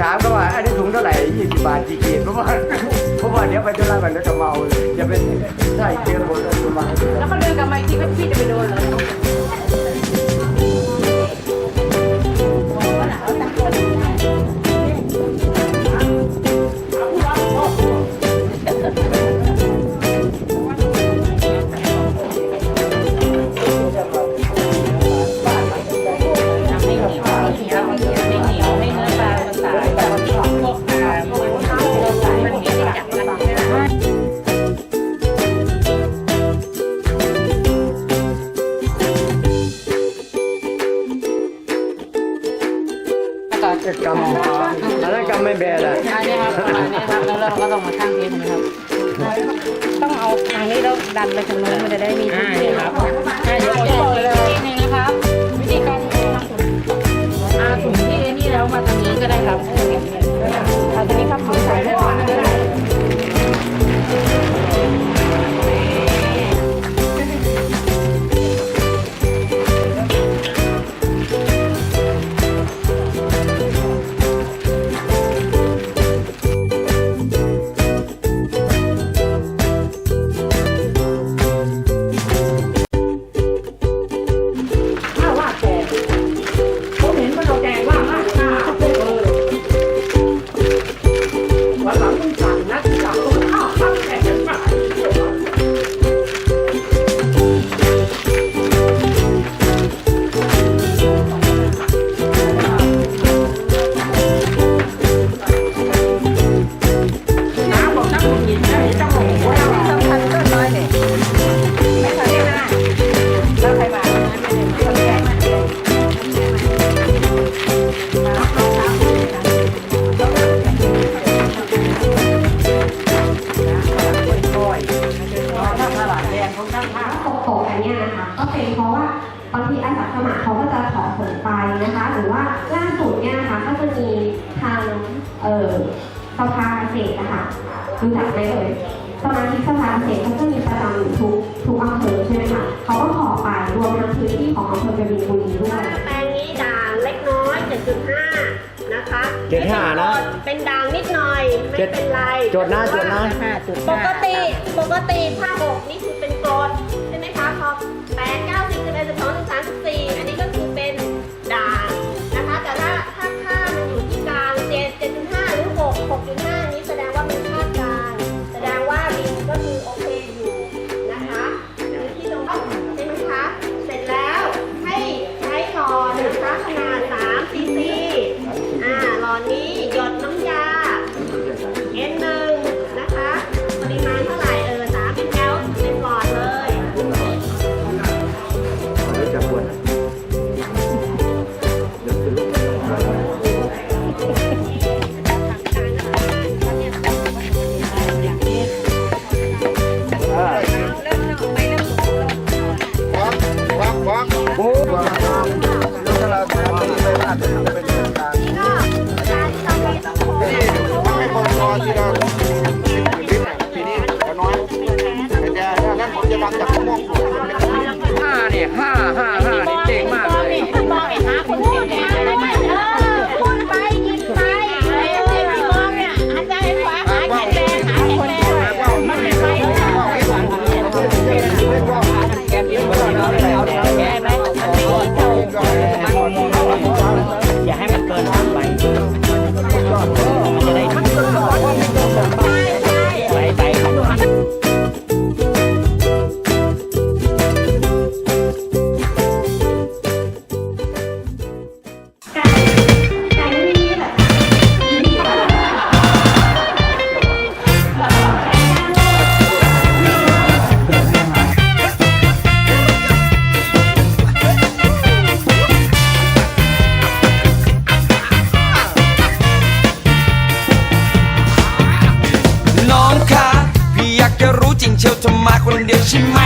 ถามก็ว่าอันนี้ถุงเท่าไหร่ยี่สิบบาทกี่ขีดเพราะว่าเพราะว่าเดี๋ยวไปธุระกันแล้วจะเมาจะเป็นใช่เจอหมดเลยประมาแล้วก็เดินกลับมาอีกทีก็พี่จะไปโดนเหรอ ก็เจ็ดกรัมอันนั้นกรัมไม่แบนอะอันนี้ครับอันนี้ครับแล้วเราก็ต้องมาตั้งเทปนะครับต้องเอาทางนี้แล้วดันไปทางโน้นมันจะได้มีพื้นที่ครับอ่าเดี๋ยวผมบอกเลยอีกทีหนึงนะครับวิธีการอาถุงที่นี่แล้วมาทางนี้ก็ได้ครับเอาตรงนี้ครับถุงใส่ได้ก่อนก็ได้ บางทีอาสาสมัครเขาก็จะขอผลไปนะคะ หรือว่าล่าสุดเนี่ยนะคะก็จะมีทางเอ่อสภาเกษตรนะคะรู้จักไหมเอ่ยสมาชิกสภาเกษตรเขาจะมีประจำอยู่ทุกทุกอำเภอใช่ไหมคะเขาก็ขอไปรวมทั้งพื้นที่ของอำเภอกบินบุรีด้วยแปลงนี้ด่างเล็กน้อย 7.5 นะคะเจ็ดห้านะ เป็นด่างนิดหน่อย ไม่เป็นไรจดนะจดนะห้าจุดปกติปกติผ้าอกนี่คือเป็น เชียวเธอมาคนเดียวใช่ไหม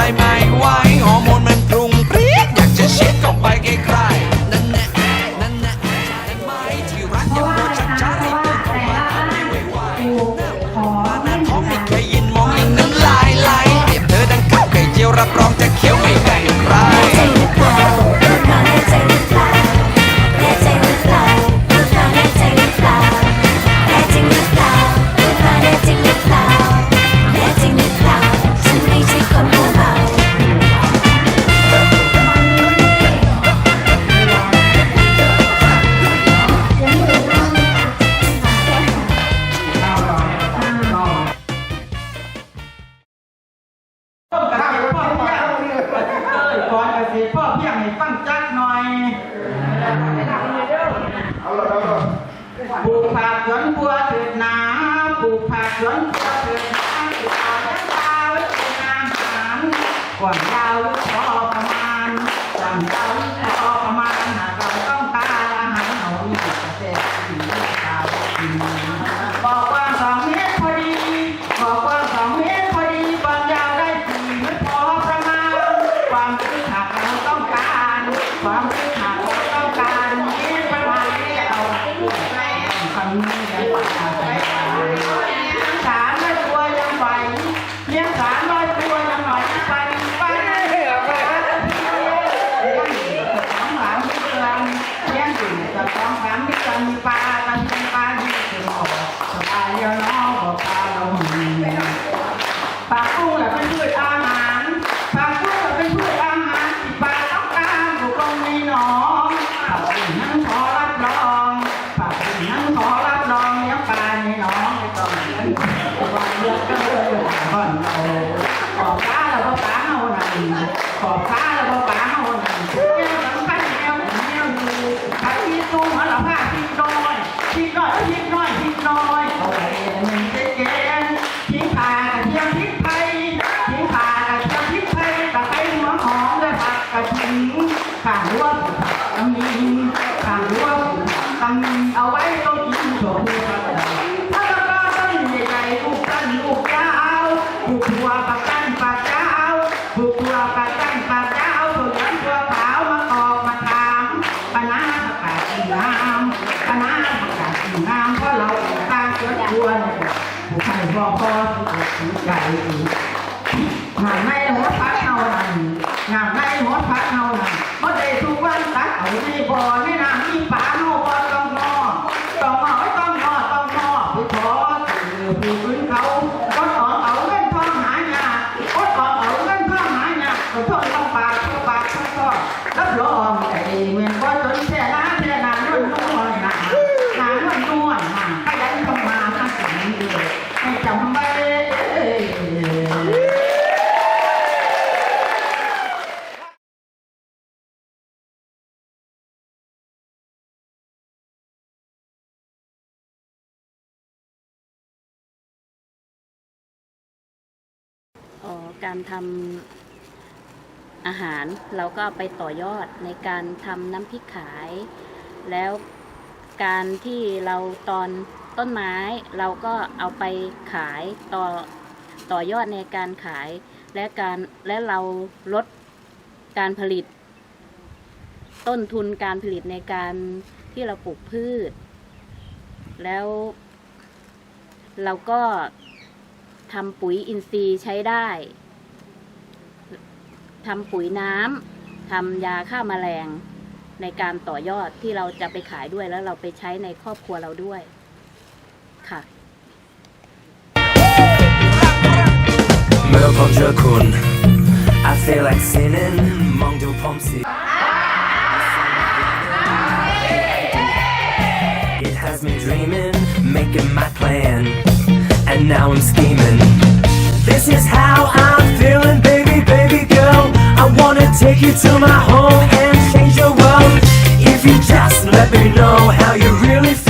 My my why ปลูกผักสวนครัวเถิดนาปลูกผักสวนครัวเถิดนาปลูกผักทั้งดาวเป็นอาหารกว่างดาวลูกพอประมาณกว่ด้ Papa. การทำอาหาร เราก็ไปต่อยอดในการทำน้ำพริกขาย แล้วการที่เราตอนต้นไม้เราก็เอาไปขายต่อต่อยอดในการขายและการและเราลดการผลิต ต้นทุนการผลิตในการที่เราปลูกพืช แล้วเราก็ทำปุ๋ยอินทรีย์ใช้ได้ ทำปุ๋ยน้ำทำยาฆ่ามาแมลง ในการต่อยอดที่เราจะไปขายด้วยแล้วเราไปใช้ในครอบครัวเราด้วยค่ะเมื่อผมเจอคุณ I feel like singing มองดูผมสิ It has me dreaming making my plan and now I'm scheming This is how Take you to my home and change your world. If you just let me know how you really feel.